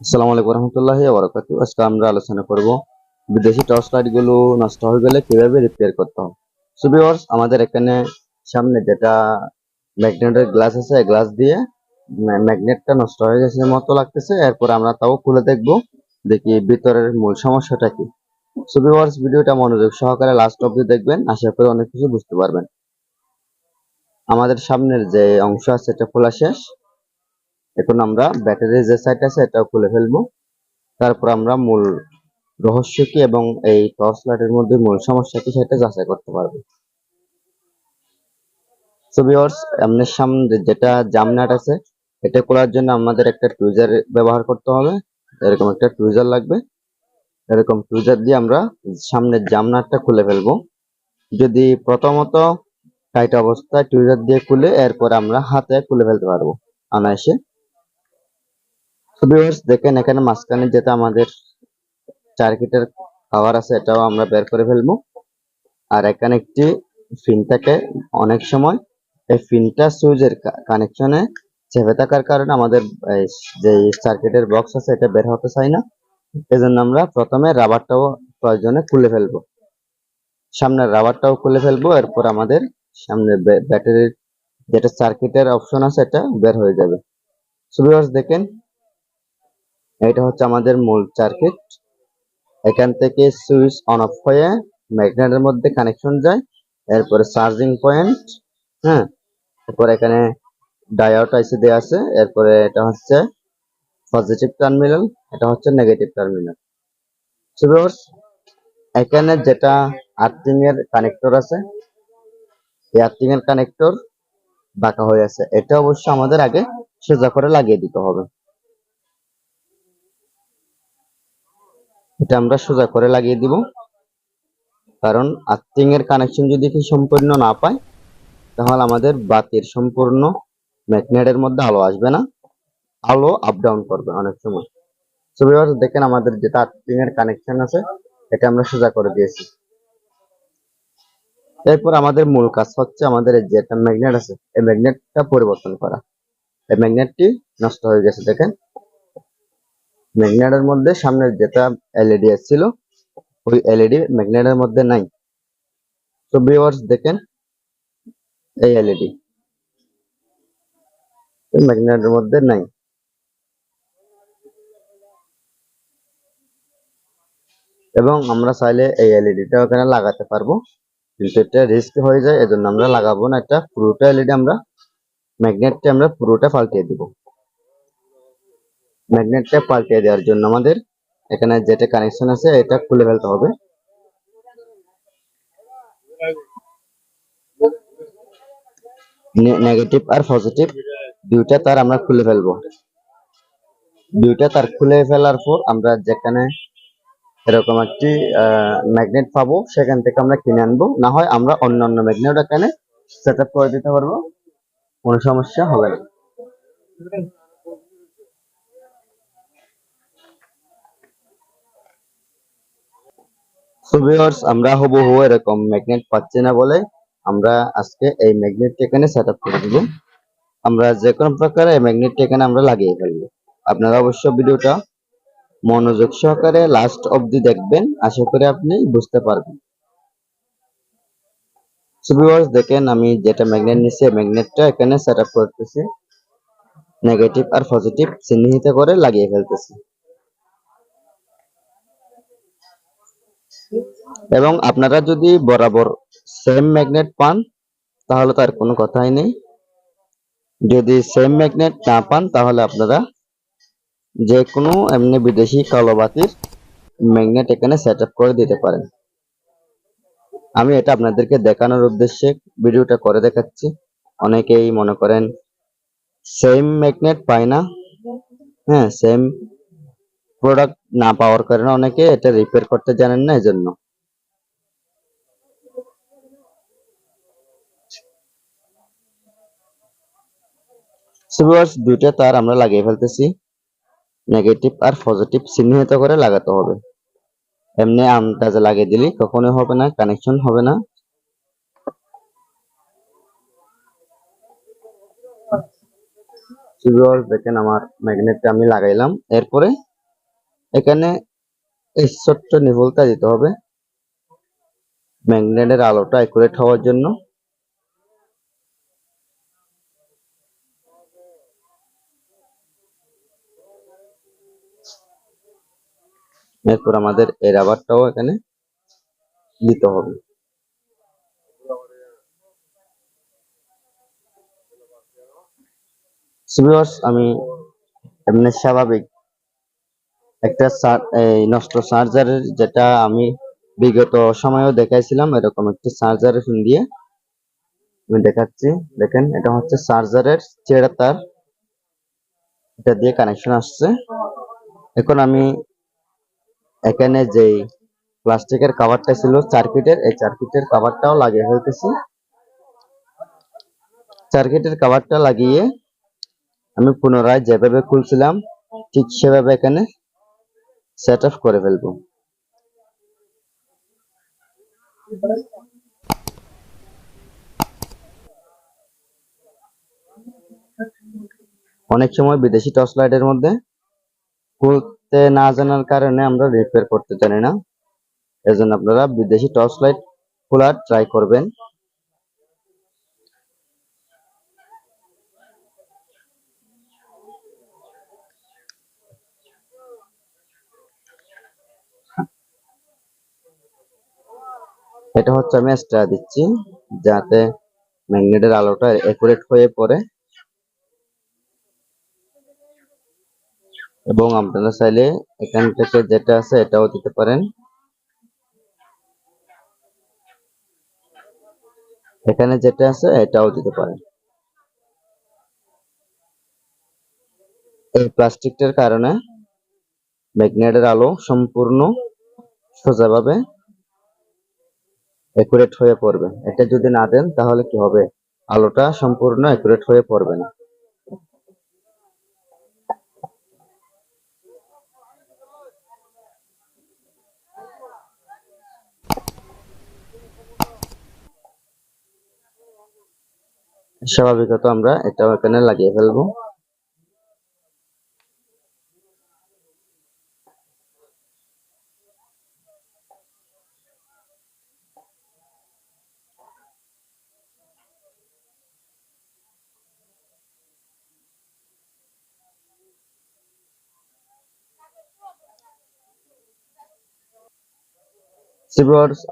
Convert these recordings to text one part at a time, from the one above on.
আসসালামু আলাইকুম রহমতুল্লাহি ওবরাকাতু আজকে আমরা আলোচনা করব বিদেশি টর্চ লাইটগুলো নষ্ট হয়ে গেলে কীভাবে রিপেয়ার করতে হবে সো ভিউয়ার্স আমাদের এখানে সামনে যেটা ম্যাগনেটের গ্লাস আছে গ্লাস দিয়ে ম্যাগনেটটা নষ্ট হয়ে গেছে মতো লাগতেছে। এরপর আমরা তাও খুলে দেখব, দেখি ভিতরের মূল সমস্যাটা কি। সো ভিউয়ার্স ভিডিওটা মনোযোগ সহকারে লাস্ট অবধি দেখবেন, আশা করি অনেক কিছু বুঝতে পারবেন। আমাদের সামনের যে অংশ আছে, এটা খোলা শেষ। এখন আমরা ব্যাটারির যে সাইড আছে এটাও খুলে ফেলব। তারপর আমরা মূল রহস্য কি এবং এই টর্চ লাইটের মধ্যে মূল সমস্যা কি সেটা যাচাই করতে পারব। সো ভিউয়ার্স আপনার সামনে যেটা জামনাট আছে, এটা খোলার জন্য আমাদের একটা টুইজার ব্যবহার করতে হবে। এরকম একটা টুইজার লাগবে। এরকম টুইজার দিয়ে আমরা সামনের জামনাটটা খুলে ফেলব। যদি প্রথমত টাইট অবস্থায় টুইজার দিয়ে খুলে, এরপর আমরা হাতে খুলে ফেলতে পারব, অনায়াসে। তো ভিউয়ার্স দেখেন এখানে মাঝখানে যেটা আমাদের সার্কিটের পাওয়ার আছে, এটাও আমরা বের করে ফেলব। আর এখানে একটি ফিন থাকে অনেক সময়। এই ফিনটা সুইচের কানেকশনে চেপে থাকার কারণে আমাদের যে সার্কিটের বক্স আছে, এটা বের হতে চাই না। এজন্য আমরা প্রথমে রাবারটাও প্রয়োজনে খুলে ফেলব। সামনের রাবারটাও খুলে ফেলব, এরপর আমাদের সামনে ব্যাটারির যেটা সার্কিটের অপশন আছে, এটা বের হয়ে যাবে। সো ভিউয়ার্স দেখেন এটা হচ্ছে আমাদের মূল সার্কিট এখান থেকে সুইচ অন অফ হয়ে ম্যাগনেটের মধ্যে কানেকশন যায়, এরপরে চার্জিং পয়েন্ট হ্যাঁ? এরপর এখানে ডায়োড আইসি দেওয়া আছে, এরপরে এটা হচ্ছে পজিটিভ টার্মিনাল এটা হচ্ছে নেগেটিভ টার্মিনাল ভিউয়ার্স এখানে যেটা আর্থিং এর কানেক্টর আছে, এই আর্থিং এর কানেক্টর বাঁকা হয়ে আছে। এটা অবশ্য আমাদের আগে সোজা করে লাগিয়ে দিতে হবে। এটা আমরা সোজা করে লাগিয়ে দিব। কারণ আর্থিং এর কানেকশন যদি কি সম্পূর্ণ না পায়, তাহলে আমাদের বাতির সম্পূর্ণ ম্যাগনেটের মধ্যে আলো আসবে না। আলো আপ ডাউন করবে অনেক সময়। ভিউয়ার্স দেখেন আমাদের যেটা আর্থিং এর কানেকশন আছে, এটা আমরা সোজা করে দিয়েছি। এরপর আমাদের মূল কাজ হচ্ছে আমাদের এই যেটা ম্যাগনেট আছে, এই ম্যাগনেটটা পরিবর্তন করা। এই ম্যাগনেটটি নষ্ট হয়ে গেছে, দেখেন। ম্যাগনেটের মধ্যে সামনের যেটা এলইডি ছিল ওই এলইডি ম্যাগনেটের মধ্যে নাই। তো ভিউয়ার্স দেখেন, এই এলইডি ম্যাগনেটের মধ্যে নাই। এবং আমরা চাইলে এই এলইডিটা ওখানে লাগাতে পারব, কিন্তু এটা রিস্ক হয়ে যায়, এজন্য আমরা লাগাবো না। এটা পুরোটা এলইডি আমরা ম্যাগনেটটা আমরা পুরোটা পাল্টিয়ে দিব। ম্যাগনেটটা পাল্টিয়ে দেওয়ার জন্য আমাদের এখানে যেটা কানেকশন আছে, এটা খুলে ফেলতে হবে। নেগেটিভ আর পজিটিভ দুইটা তার আমরা খুলে ফেলব। দুইটা তার খুলে ফেলার পর আমরা যেখানে এরকম একটি ম্যাগনেট পাবো, সেখান থেকে আমরা কিনে আনব। না হয় আমরা অন্য অন্য ম্যাগনেট এখানে সেট আপ করে দিতে পারব। কোনো সমস্যা হবে না। সো ভিউয়ার্স আমরা হুবহু এরকম ম্যাগনেট পাচ্ছি না বলে আমরা আজকে এই ম্যাগনেটটি এখানে সেট আপ করে দিব। আমরা যে কোনো প্রকারে এই ম্যাগনেটটি এখানে আমরা লাগিয়ে ফেলব। আপনারা অবশ্য ভিডিওটা মনোযোগ সহকারে লাস্ট অবধি দেখবেন, আশা করি আপনি বুঝতে পারবেন। সো ভিউয়ার্স দেখেন আমি যেটা ম্যাগনেট নিছি ম্যাগনেটটা এখানে সেট আপ করতেছি। নেগেটিভ আর পজিটিভ চিহ্নিত করে লাগিয়ে ফেলতেছি। এবং আপনারা যদি বরাবর সেম ম্যাগনেট পান, তাহলে তার কোনো কথাই নেই। যদি সেম ম্যাগনেট না পান, তাহলে আপনারা যে কোনো এমনি বিদেশি কালো বাতির ম্যাগনেট এখানে সেট করে দিতে পারেন। আমি এটা আপনাদেরকে দেখানোর উদ্দেশ্যে ভিডিওটা করে দেখাচ্ছি। অনেকেই মনে করেন সেম ম্যাগনেট পায় না। হ্যাঁ সেম প্রোডাক্ট না পাওয়ার কারণে অনেকে এটা রিপেয়ার করতে জানেন না, এজন্য। দুইটা তার আমরা লাগিয়ে ফেলতেছি। নেগেটিভ আর পজিটিভ চিহ্নিত করে লাগাতে হবে। এমনি আন্দাজে লাগিয়ে দিলি, কখনোই হবে না কানেকশন হবে না। দেখেন আমার ম্যাগনেটটা আমি লাগাইলাম। এরপরে এখানে এই ছোট্ট নিভলটা দিতে হবে। ম্যাগনেটের আলোটা অ্যাকুরেট হওয়ার জন্য। এরপর আমাদের এই রাবারটাও এখানে দিতে হবে। আমি এমনি স্বাভাবিক একটা এই নষ্ট চার্জারের যেটা আমি বিগত সময়েও দেখাইছিলাম, এরকম একটি চার্জারের ফোন দিয়ে আমি দেখাচ্ছি। দেখেন, এটা হচ্ছে চার্জারের চেড়া তার এটা দিয়ে কানেকশন আসছে। এখন আমি এখানে যেই প্লাস্টিকের কাভারটা ছিল সার্কিটের এই সার্কিটের কাভারটাও লাগিয়ে ফেলতেছি। সার্কিটের কাভারটা লাগিয়ে আমি পুনরায় যেভাবে খুলছিলাম, ঠিক সেভাবে এখানে সেট আপ করে ফেলব। অনেক সময় বিদেশি টর্চ লাইটের মধ্যে খুলতে না জানার কারণে আমরা রিপেয়ার করতে জানি না। এজন্য আপনারা বিদেশি টর্চ লাইট খোলার ট্রাই করবেন। এটা হচ্ছে আমি এক্সট্রা দিচ্ছি, যাতে ম্যাগনেটের আলোটা একুরেট হয়ে পড়ে। এবং আপনারা চাইলে এখান থেকে যেটা আছে এটাও দিতে পারেন। এখানে যেটা আছে এটাও দিতে পারেন। এই প্লাস্টিকটার কারণে ম্যাগনেটের আলো সম্পূর্ণ সোজাভাবে একুরেট হয়ে পড়বে। এটা যদি না দেন তাহলে কি হবে? আলোটা সম্পূর্ণ একুরেট হয়ে পড়বে না। স্বাভাবিকত আমরা এটাও এখানে লাগিয়ে ফেলব।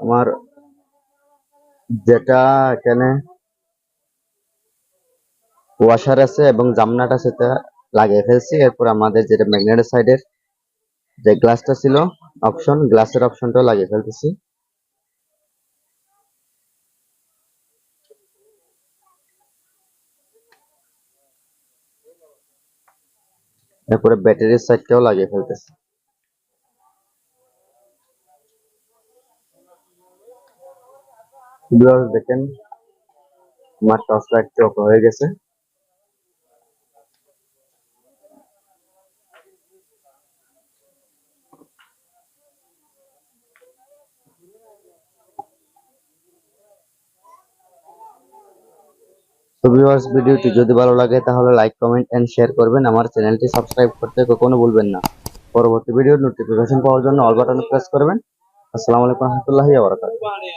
আমার যেটা এখানে ওয়াশার আছে এবং জামনাটা সেটা লাগিয়ে ফেলছি। এরপর আমাদের যেটা ম্যাগনেটের সাইডের যে গ্লাসটা ছিল অপশন, গ্লাসের অপশনটাও লাগিয়ে ফেলতেছি। এরপরে ব্যাটারির সাইডটাও লাগিয়ে ফেলতেছি। দেখেন আমার টর্চ লাইটটি অফ হয়ে গেছে। তো ভিউয়ার্স ভিডিওটি যদি ভালো লাগে, তাহলে লাইক কমেন্ট এন্ড শেয়ার করবেন। আমার চ্যানেলটি সাবস্ক্রাইব করতে কখনো ভুলবেন না। পরবর্তী ভিডিওর নোটিফিকেশন পাওয়ার জন্য অল বাটন প্রেস করবেন। আসসালামু আলাইকুম রহমতুল্লাহি ওয়া বারাকাতুহু।